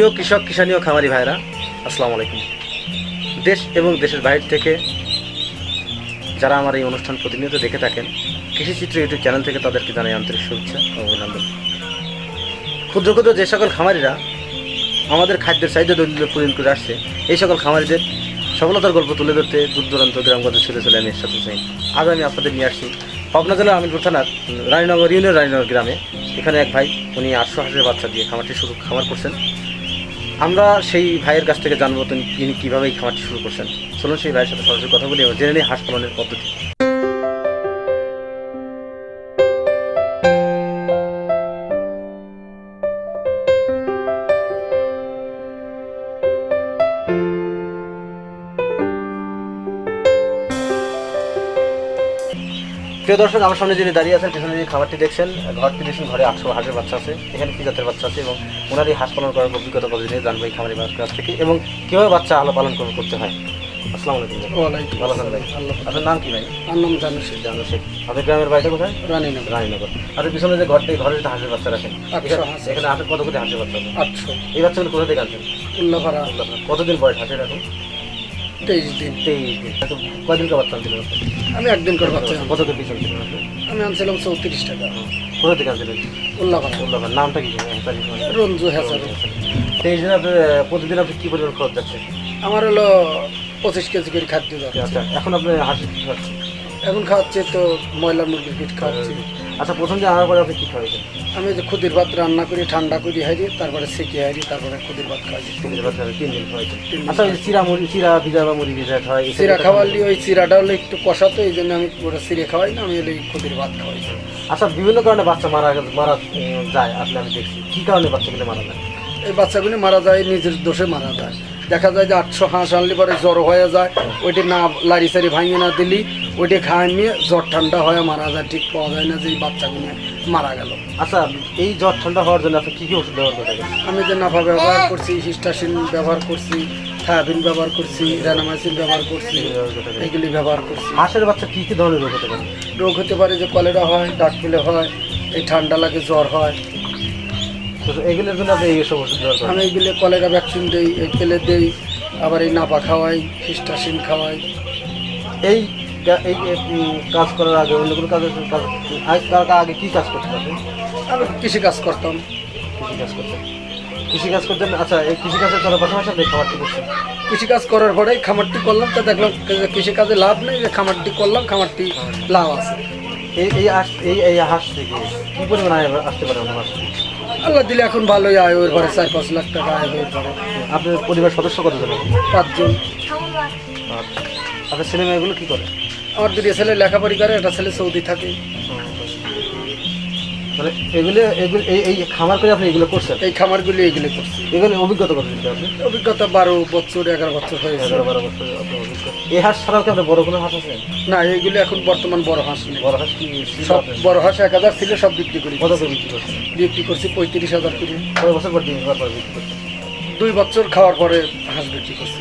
প্রিয় কৃষক কিষানী ও খামারি ভাইরা আসসালামু আলাইকুম। দেশ এবং দেশের বাইরে থেকে যারা আমার এই অনুষ্ঠান প্রতিনিয়ত দেখে থাকেন কৃষিচিত্র ইউটিউব চ্যানেল থেকে তাদেরকে জানাই আন্তরিক শুভেচ্ছা ও অভিনন্দন। ক্ষুদ্র ক্ষুদ্র যে সকল খামারিরা আমাদের খাদ্যের চাহিদা দলিল পূরণ করে আসছে, এই সকল খামারিদের সফলতার গল্প তুলে ধরতে দূর দূরান্ত গ্রামগঞ্জ ছেড়ে চলে আমি এর সাথে চাই আজ আমি আপনাদের নিয়ে আসছি পাবনা জেলার আমিরপুর থানার রানীনগর ইউনিয়ন রানীনগর গ্রামে। এখানে এক ভাই, উনি আটশো হাজার বাচ্চা দিয়ে খামারটি শুরু, খামার করছেন। আমরা সেই ভাইয়ের কাছ থেকে জানব তিনি কীভাবে এই খামারটি শুরু করছেন। চলুন সেই ভাইয়ের সাথে সরাসরি কথা বলি এবং জেনে নিই হাঁস পালনের পদ্ধতি। প্রিয় দর্শক আমার সামনে যিনি দাঁড়িয়ে আছেন পেছনে যে খাবারটি দেখছেন ঘরটি দেখছেন ঘরে আটশো হাঁসের বাচ্চা আছে এখানে কি জাতের বাচ্চা আছে এবং ওনার এই হাঁস পালন করার অভিজ্ঞতা কতদিনে জানব এই খামারি বাচ্চার কাছ থেকে এবং কীভাবে বাচ্চা আলো পালন করে করতে হয়। আসসালামু আলাইকুম ওয়ালাইকুম ভালো আছেন ভাই? আপনার নাম কি ভাই? আমার নাম জানো শেখ। আপনার গ্রামের বাড়িটা কোথায়? রানীনগর। রানীনগর। আর পিছনে যে ঘরটি ঘরে যে হাঁসের বাচ্চা রাখেন এখানে- হাঁস। এখানে হাঁসের কত করে হাঁসের বাচ্চা আছে? আটশো। এই বাচ্চাগুলো কোথা থেকে আনছেন? উল্লাপাড়া। কতদিন বয়স হাঁসের এখন? তেইশ দিন তেইশ দিন। বাচ্চা আমি একদিন করে বাচ্চা আনছি। কত করে পিছন ছিলেন আমি আনছিলাম চৌত্রিশ টাকা। কোথা থেকে আনছিলেন? উল্লাপাড়া। উল্লাভার নামটা কি। রঞ্জু তেইশ দিন আপনি প্রতিদিন আপনি কী পরিমাণ খরচ যাচ্ছে? আমার হলো পঁচিশ কেজি করে খাদ্য আচ্ছা এখন আপনি হাসি এখন খাওয়াচ্ছি তো ময়লা মুরগির পিঠ খাওয়াচ্ছি আচ্ছা প্রথম যে আনার পরে আপনি কি খাওয়াইছেন আমি যে খুদির ভাত রান্না করি ঠান্ডা করি হারি তারপরে সেকে হারি তারপরে খুদির ভাত খাওয়াই তিন দিন বাচ্চা তিন দিন খাওয়াইছেন আচ্ছা ওই চিরা মুড়ি চিরা ভিজা বা মুড়ি ভিজা খাওয়াই চিরা খাওয়ালি ওই চিরাটা হলে একটু কষাতো এই জন্য আমি ওটা চিড়ে খাওয়াই না আমি হলো খুদির ভাত খাওয়াই আচ্ছা বিভিন্ন কারণে বাচ্চা মারা মারা যায় আসলে আমি দেখছি। কি কারণে বাচ্চাগুলো মারা যায়? এই বাচ্চাগুলি মারা যায় নিজের দোষে মারা যায়। দেখা যায় যে আটশো হাঁস আনলে পরে জ্বর হয়ে যায়। ওইটি না লাড়ি সারি ভাঙিয়ে না দিলি ওইটি খাওয়াই নিয়ে জ্বর ঠান্ডা হয়ে মারা যায়। ঠিক পাওয়া যায় না যে এই বাচ্চাগুলি মারা গেল। আচ্ছা এই জ্বর ঠান্ডা হওয়ার জন্য আপনি কী কী ওষুধ ব্যবহার করে থাকেন আমি যে নাফা ব্যবহার করছি হিস্টাসিন ব্যবহার করছি থায়াবিন ব্যবহার করছি রেনামাইসিন ব্যবহার করছি এইগুলি ব্যবহার করছি। হাঁসের বাচ্চা কী কী ধরনের রোগ হতে পারে? রোগ হতে পারে যে কলেরা হয় ডাক ফুলে হয় এই ঠান্ডা লাগে জ্বর হয়। এগুলোর জন্য আপনি এই সব ওষুধ ব্যবহার আমি এইগুলি কলেরা ভ্যাকসিন দিই এই তেলে দিই আবার এই নাপা খাওয়াই হিস্টাসিন খাওয়াই। এই এই কাজ করার আগে অন্য কোনো কাজ তার আগে কি কাজ করতে পারবেন আমি কৃষি কাজ করতাম। কৃষি কাজ করতেন কৃষি কাজ করতেন আচ্ছা এই কৃষি কাজের করার পাশাপাশি আপনি খাবারটি করছেন। কৃষি কাজ করার পরে খামারটি করলাম তা দেখলাম যে কৃষি কাজে লাভ নেই যে খামারটি করলাম খামারটি লাভ আছে। এই এই এই এই হাঁস থেকে কি পরিমাণ আসতে পারে মাসে আল্লাহ দিলে এখন ভালোই আয় ওর ঘরে চার পাঁচ লাখ টাকা আয় হয়ে পড়ে আপনার পরিবার সদস্য কত জন পাঁচজন। আচ্ছা। আপনার ছেলে মেয়েগুলো কী করে? আমার দুটি ছেলে লেখাপড়ি করে একটা ছেলে সৌদি থাকে। মানে এগুলো এগুলো এই এই খামার করে আপনি এগুলো করছেন? এই খামারগুলি এইগুলি করছি। এগুলো অভিজ্ঞতা কত দিতে আপনি অভিজ্ঞতা বারো বছর এগারো বছর হয়েছে। এগারো বারো বছর অভিজ্ঞতা এই হাঁস ছাড়াও কি আপনার বড় কোনো হাঁস আছে? না এইগুলি এখন বর্তমান বড় হাঁস নেই। বড় হাঁস কি সব? বড় হাঁস এক হাজার ছিল সব বিক্রি করি। কত করে বিক্রি করছেন? বিক্রি করছি পঁয়ত্রিশ হাজার করে। কয় বছর পর দিন পর বিক্রি করছেন? দুই বছর খাওয়ার পরে হাঁস বিক্রি করছি।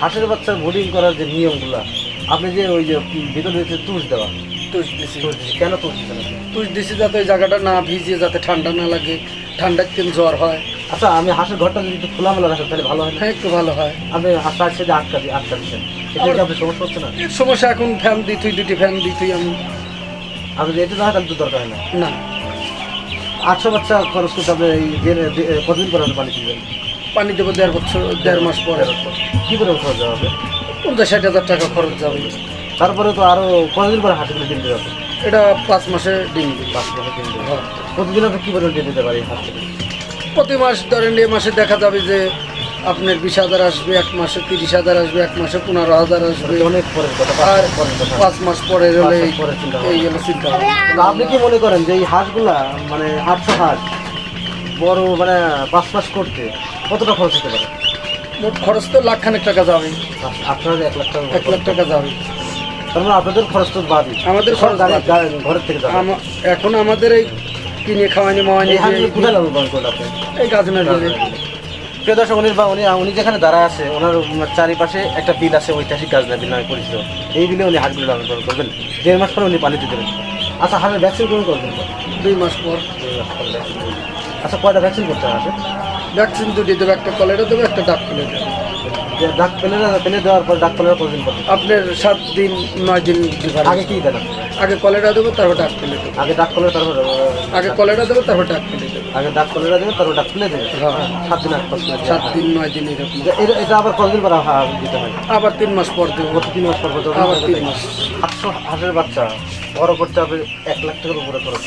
হাঁসের বাচ্চার বোর্ডিং করার যে নিয়মগুলো আপনি যে ওই যে ভিতরে তুষ দেওয়া তুষ দিছি। কেন তুষ তুষ দিছি যাতে ওই জায়গাটা না ভিজে যাতে ঠান্ডা না লাগে। ঠান্ডার দিন জ্বর হয়। আচ্ছা আমি হাঁসের ঘরটা যদি একটু খোলামেলা রাখেন তাহলে ভালো হয় না? হ্যাঁ একটু ভালো হয়। আপনি হাঁসটার সাথে আটকা দিয়ে আটকা দিচ্ছেন। এটা আপনার সমস্যা হচ্ছে না? সমস্যা এখন ফ্যান দিতুই দুটি ফ্যান দিতুই আমি। আপনি এটা না হয় তাহলে তো দরকার হয় না। না। আটশো বাচ্চা খরচ করতে আপনি এই কতদিন পরে আপনি পানি দিবেন? পানি দেবো দেড় বছর দেড় মাস পরে। কী করে খরচ হবে? পঞ্চাশ ষাট হাজার টাকা খরচ যাবে। তারপরে তো আরও কতদিন পরে হাঁসগুলো দিন দিতে হবে? এটা পাঁচ মাসে ডিম পাঁচ মাসে ডিম দিতে। প্রতিদিন আপনি কী পরিমাণ ডিম দিতে পারি হাঁস প্রতি মাস ধরেন এ মাসে দেখা যাবে যে আপনার বিশ হাজার আসবে এক মাসে তিরিশ হাজার আসবে এক মাসে পনেরো হাজার আসবে। অনেক পাঁচ আর পাঁচ মাস পরে হলে এই- পরে চিন্তা আপনি কি মনে করেন যে এই হাঁসগুলা মানে আটশো হাঁস বড় মানে পাঁচ মাস করতে কতটা খরচ হতে পারে? মোট খরচ তো লাখ খানেক টাকা যাবে। আচ্ছা, আপনার এক লাখ টাকা এক লাখ টাকা যাবে। তার মানে আপনাদের খরচ তো বাদই। আমাদের খরচ ঘরের থেকে এখন আমাদের এই কিনে খাওয়ানি মাওয়ানি কোথায় পালন করলেন আপনি? এই গাজনের প্রিয় দর্শক উনি বা উনি উনি যেখানে দাঁড়ায় আছে ওনার চারিপাশে একটা বিল আছে ঐতিহাসিক গাছনা বিল নামে পরিচিত। এই বিলে উনি হাঁসগুলো লালন পালন করবেন। দেড় মাস পরে উনি পানিতে দেবেন আচ্ছা হাঁসের ভ্যাকসিন কোন করবেন দুই মাস পর। দুই মাস পরে আচ্ছা কয়টা ভ্যাকসিন করতে হবে ভ্যাকসিন দুটি দেবে একটা কলেরা দেবে একটা ডাক দেবে। ডাক পেলে পেলে দেওয়ার পর ডাক পেলে কতদিন পর? আপনার সাত দিন নয় দিন। আগে কি দেন আগে কলেরা দেবো তারপর ডাক পেলে দেবে। আগে ডাক তারপর আগে কলেরা দেবো তারপর ডাক পেলে দেবে। আগে ডাক দেবে তারপর ডাক পেলে দেবে। হ্যাঁ। সাত দিন আট সাত দিন নয় দিন এরকম। এটা আবার কতদিন পর আহ, দিতে হয়? আবার তিন মাস পর দেবো। তিন মাস পর আবার তিন মাস। আটশো হাজার বাচ্চা বড় করতে হবে এক লাখ টাকার উপরে খরচ।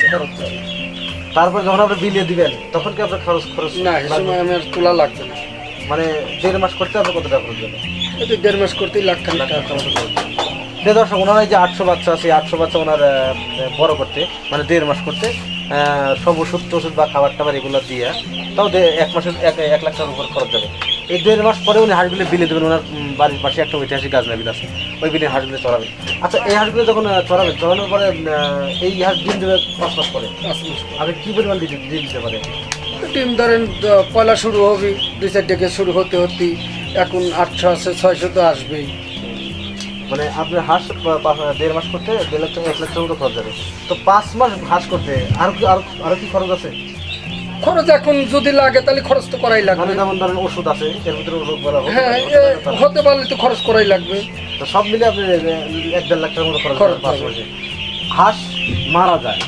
তারপর যখন আপনি বিলিয়ে দিবেন তখন কি আপনার খরচ খরচ না সময় আমার তোলা লাগবে না। মানে দেড় মাস করতে হবে কত টাকা খরচ যাবে এতে দেড় মাস করতেই লাখ খানিক টাকা খরচ হবে। দর্শক ওনার এই যে আটশো বাচ্চা আছে আটশো বাচ্চা ওনার বড় করতে মানে দেড় মাস করতে সব ওষুধ টষুধ বা খাবার টাবার এগুলো দিয়ে তাও এক মাসের এক এক লাখ টাকার উপর খরচ যাবে এই দেড় মাস পরে উনি হাঁসগুলো বিলে দেবেন ওনার বাড়ির পাশে একটা ঐতিহাসিক গাছনা বিল আছে ওই বিলে হাঁসগুলো চড়াবে। আচ্ছা এই হাঁসগুলো যখন চড়াবে চড়ানোর পরে এই হাঁস ডিম দেবে পাঁচ মাস পরে। আপনি কি পরিমাণ দিতে দিতে পারে? টিম ধরেন পয়লা শুরু হবে দুই চার ডেকে শুরু হতে হতে এখন আটশো আছে ছয়শো তো আসবেই। মানে আপনি হাঁস দেড় মাস করতে দেড় লাখ টাকা এক লাখ টাকা খরচ যাবে তো পাঁচ মাস হাঁস করতে আর কি আরও আরও কি খরচ আছে? খরচ এখন যদি লাগে তাহলে খরচ তো করাই মানে লাগবে যেমন ধরেন ওষুধ আছে এর ভিতরে বলা হোক হ্যাঁ হতে পারলে তো খরচ করাই লাগবে। তো সব মিলে আপনি এক দেড় লাখ টাকার মতো খরচ খরচ পাঁচ মাসে। হাঁস মারা যায়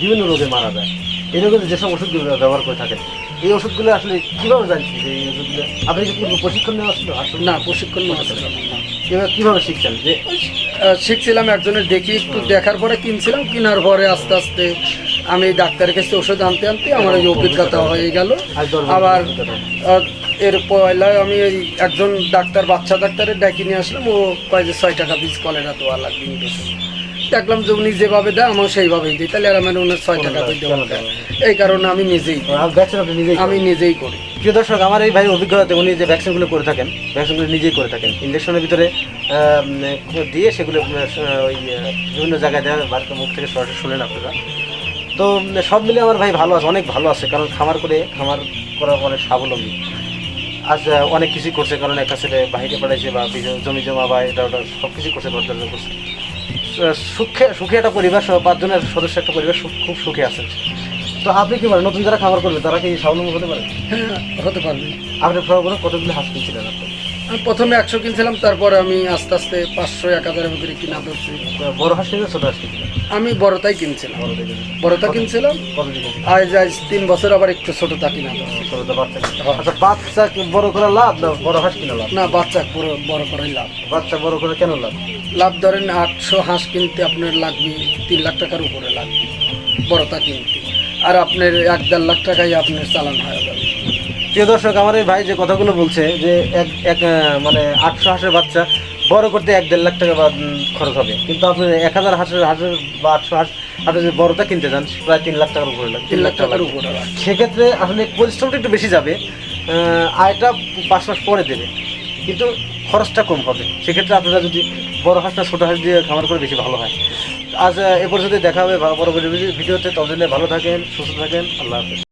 বিভিন্ন রোগে মারা যায়। এই রোগে যেসব ওষুধগুলো ব্যবহার করে থাকেন এই ওষুধগুলো আসলে কীভাবে জানছি যে এই ওষুধগুলো আপনি কি পূর্ব প্রশিক্ষণ নেওয়া ছিল না প্রশিক্ষণ নেওয়া ছিল না। কীভাবে শিখছেন যে শিখছিলাম একজনের দেখি একটু দেখার পরে কিনছিলাম কেনার পরে আস্তে আস্তে আমি ডাক্তারের কাছে ওষুধ আনতে আনতে আমার এই অভিজ্ঞতা হয়ে গেল। আবার এর পয়লায় আমি এই একজন ডাক্তার বাচ্চা ডাক্তারের ডাকি নিয়ে আসলাম ও কয় যে ছয় টাকা পিস কলেরা দেওয়া লাগবে দেখলাম যে উনি যেভাবে দেয় আমার সেইভাবেই দিই। তাহলে আর আমার ওনার ছয় টাকা দেওয়া এই কারণে আমি নিজেই আমি নিজেই করি। প্রিয় দর্শক আমার এই ভাই অভিজ্ঞতাতে উনি যে ভ্যাকসিনগুলো করে থাকেন ভ্যাকসিনগুলো নিজেই করে থাকেন ইঞ্জেকশনের ভিতরে দিয়ে সেগুলো ওই বিভিন্ন জায়গায় দেওয়া বাড়িতে মুখ থেকে সরাসরি শুনেন আপনারা। তো সব মিলে আমার ভাই ভালো আছে অনেক ভালো আছে কারণ খামার করে খামার করা অনেক স্বাবলম্বী। আজ অনেক কিছুই করছে কারণ একটা ছেলে বাইরে পাঠাইছে বা জমি জমা বা এটা ওটা সব কিছুই করছে পরিচর্যা করছে। সুখে সুখে একটা পরিবার সহ পাঁচজনের সদস্য একটা পরিবার খুব সুখে আছে। তো আপনি কি বলেন? নতুন যারা খাবার করবে তারা কি স্বাবলম্বী হতে পারে? হ্যাঁ হতে পারবে। আপনি প্রয়োগ কতগুলো হাঁস কিনছিলেন আপনি? আমি প্রথমে একশো কিনছিলাম তারপরে আমি আস্তে আস্তে পাঁচশো এক হাজারের ভিতরে কিনা ধরছি। বড় হাঁস কিনছেন ছোট হাঁস আমি বড়টাই কিনছিলাম। বড় বড়টা কিনছিলাম? আজ আজ তিন বছর আবার একটু ছোটটা কিনা বাচ্চা আচ্ছা বাচ্চা বড় করে লাভ না বড় হাঁস কিনা লাভ? না বাচ্চা পুরো বড় করাই লাভ। বাচ্চা বড় করে কেন লাভ? লাভ ধরেন আটশো হাঁস কিনতে আপনার লাগবে তিন লাখ টাকার উপরে লাগবে বড়টা কিনতে। আর আপনার এক দেড় লাখ টাকাই আপনার চালান হয়ে যাবে। প্রিয় দর্শক আমার এই ভাই যে কথাগুলো বলছে যে এক এক মানে আটশো হাঁসের বাচ্চা বড় করতে এক দেড় লাখ টাকা খরচ হবে। কিন্তু আপনি এক হাজার হাঁসের হাঁসের বা আটশো হাঁস আপনি যদি বড়টা কিনতে চান প্রায় তিন লাখ টাকার উপরে তিন লাখ টাকার উপরে সেক্ষেত্রে আসলে পরিশ্রমটা একটু বেশি যাবে আয়টা পাঁচ মাস পরে দেবে কিন্তু খরচটা কম হবে। সেক্ষেত্রে আপনারা যদি বড় হাঁস না ছোটো হাঁস দিয়ে খামার করে বেশি ভালো হয়। আজ এ পর্যন্ত দেখা হবে পরবর্তী ভিডিওতে। ততদিনে ভালো থাকেন সুস্থ থাকেন আল্লাহ হাফেজ।